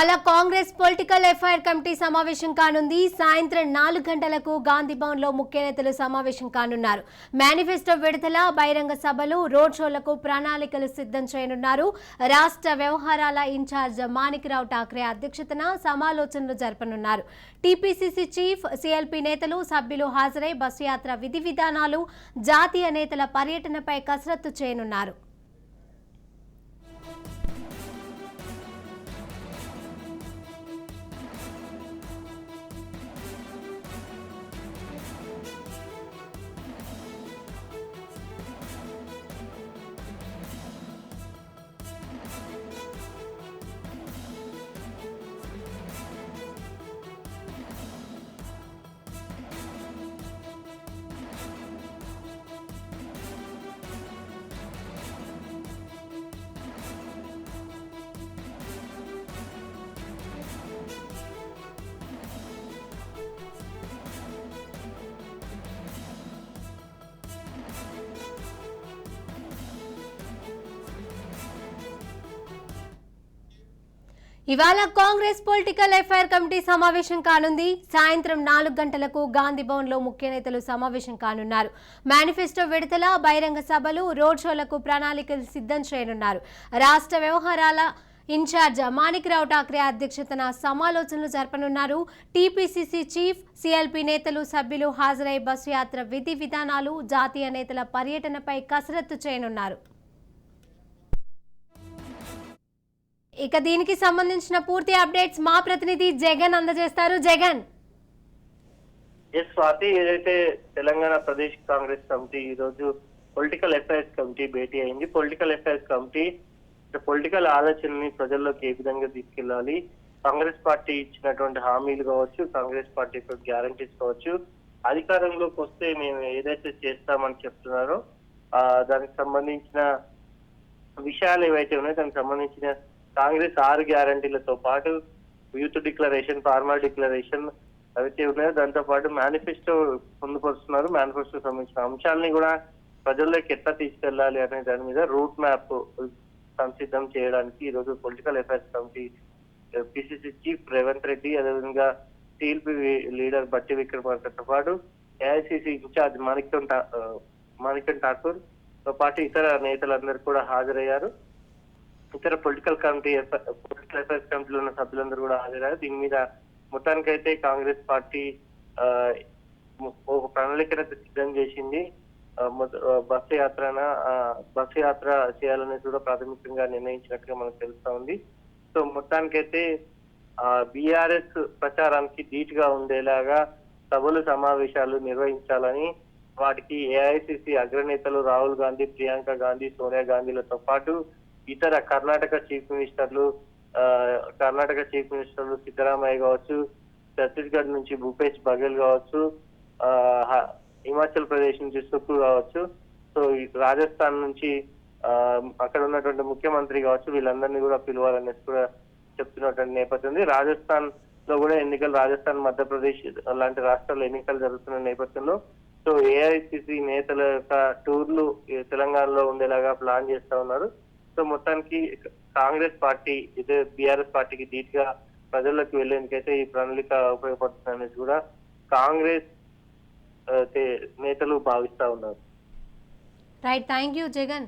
అలా Congress political FIR committee సమావేశం కానుంది. సాయంత్రం నాలుగు గంటలకు గాంధీ భవన్లో ముఖ్య నేతలు సమావేశం కానున్నారు. మేనిఫెస్టో విడుదల బహిరంగ సభలు రోడ్ షోలకు ప్రణాళికలు సిద్ధం చేయనున్నారు. రాష్ట్ర వ్యవహారాల ఇన్ఛార్జ్ మాణిక్రావు ఠాక్రే అధ్యక్షతన సమాలోచనలు జరపనున్నారు. టీపీసీసీ చీఫ్ సిఎల్పీ నేతలు సభ్యులు హాజరై బస్సు యాత్ర విధి విధానాలు జాతీయ నేతల పర్యటనపై కసరత్తు చేయనున్నారు. ఇవాళ కాంగ్రెస్ పొలిటికల్ ఎఫ్ఐఆర్ కమిటీ సమావేశం కానుంది. సాయంత్రం నాలుగు గంటలకు గాంధీ భవన్లో ముఖ్య నేతలు సమావేశం కానున్నారు. మేనిఫెస్టో విడుదల బహిరంగ సభలు రోడ్ షోలకు ప్రణాళికలు సిద్ధం చేయనున్నారు. రాష్ట్ర వ్యవహారాల ఇన్ఛార్జ్ మాణిక్రావు ఠాక్రే అధ్యక్షతన సమాలోచనలు జరపనున్నారు. టీపీసీసీ చీఫ్ సిఎల్పీ నేతలు సభ్యులు హాజరై బస్సు యాత్ర విధి విధానాలు జాతీయ నేతల పర్యటనపై కసరత్తు చేయనున్నారు. ఇక దీనికి సంబంధించిన పూర్తి అప్డేట్స్ మా ప్రతినిధి జగన్ అందజేస్తారు. జగన్. ఎస్ స్వాతి ఏదైతే తెలంగాణ ప్రదేశ్ కాంగ్రెస్ కమిటీ ఈ రోజు పొలిటికల్ అఫైర్స్ కమిటీ భేటీ అయింది. పొలిటికల్ అఫైర్స్ కమిటీ పొలిటికల్ ఆలోచనని ప్రజల్లోకి ఏ విధంగా తీసుకెళ్ళాలి కాంగ్రెస్ పార్టీ ఇచ్చినటువంటి హామీలు కావచ్చు కాంగ్రెస్ పార్టీ యొక్క గ్యారంటీస్ కావచ్చు అధికారంలోకి వస్తే మేము ఏదైతే చేస్తామని చెప్తున్నారో దానికి సంబంధించిన విషయాలు ఏవైతే ఉన్నాయో దానికి సంబంధించిన కాంగ్రెస్ ఆరు గ్యారంటీలతో పాటు యూత్ డిక్లరేషన్ ఫార్మల్ డిక్లరేషన్ అయితే ఉన్నాయో. దాంతో పాటు మేనిఫెస్టో పొందుపరుస్తున్నారు. మేనిఫెస్టో సంబంధించిన అంశాలని కూడా ప్రజల్లోకి ఎట్లా తీసుకెళ్ళాలి అనే దాని మీద రూట్ మ్యాప్ సంసిద్ధం చేయడానికి ఈ రోజు political affairs committee PCC chief Revanth Reddy అదేవిధంగా టీఎల్పీ లీడర్ బట్టి విక్రమార్కతో పాటు ఏఐసిసి ఇన్ఛార్జ్ మాణిక్యం మాణిక్యం ఠాకూర్తో పాటు ఇతర నేతలందరూ కూడా హాజరయ్యారు. ఇతర పొలిటికల్ కమిటీ పొలిటికల్ అఫైర్స్ కమిటీలో ఉన్న సభ్యులందరూ కూడా హాజరయ్యారు. దీని మీద మొత్తానికైతే కాంగ్రెస్ పార్టీ ఒక ప్రణాళికను సిద్ధం చేసింది. బస్సు యాత్రన బస్సు యాత్ర చేయాలనేది కూడా ప్రాథమికంగా నిర్ణయించినట్టుగా మనకు తెలుస్తా ఉంది. సో మొత్తానికైతే బీఆర్ఎస్ ప్రచారానికి ధీటుగా ఉండేలాగా సభలు సమావేశాలు నిర్వహించాలని వాటికి ఏఐసిసి అగ్రనేతలు రాహుల్ గాంధీ ప్రియాంక గాంధీ సోనియా గాంధీలతో పాటు ఇతర కర్ణాటక చీఫ్ మినిస్టర్లు కర్ణాటక చీఫ్ మినిస్టర్లు సిద్ధరామయ్య కావచ్చు ఛత్తీస్గఢ్ నుంచి భూపేష్ బఘెల్ కావచ్చు హిమాచల్ ప్రదేశ్ నుంచి సుక్కు కావచ్చు. సో రాజస్థాన్ నుంచి అక్కడ ఉన్నటువంటి ముఖ్యమంత్రి కావచ్చు వీళ్ళందరినీ కూడా పిలవాలనేసి కూడా చెప్తున్నటువంటి నేపథ్యం ఉంది. రాజస్థాన్లో కూడా ఎన్నికలు రాజస్థాన్ మధ్యప్రదేశ్ లాంటి రాష్ట్రాల్లో ఎన్నికలు జరుగుతున్న నేపథ్యంలో సో ఏఐసిసి నేతల యొక్క టూర్లు తెలంగాణలో ఉండేలాగా ప్లాన్ చేస్తా ఉన్నారు. సో మొత్తానికి కాంగ్రెస్ పార్టీ ఇదే బీఆర్ఎస్ పార్టీకి ధీటుగా ప్రజలకు వెళ్ళేందుకైతే ఈ ప్రణాళిక ఉపయోగపడుతుంది అనేది కూడా కాంగ్రెస్ నేతలు భావిస్తా ఉన్నారు. Right thank you Jagan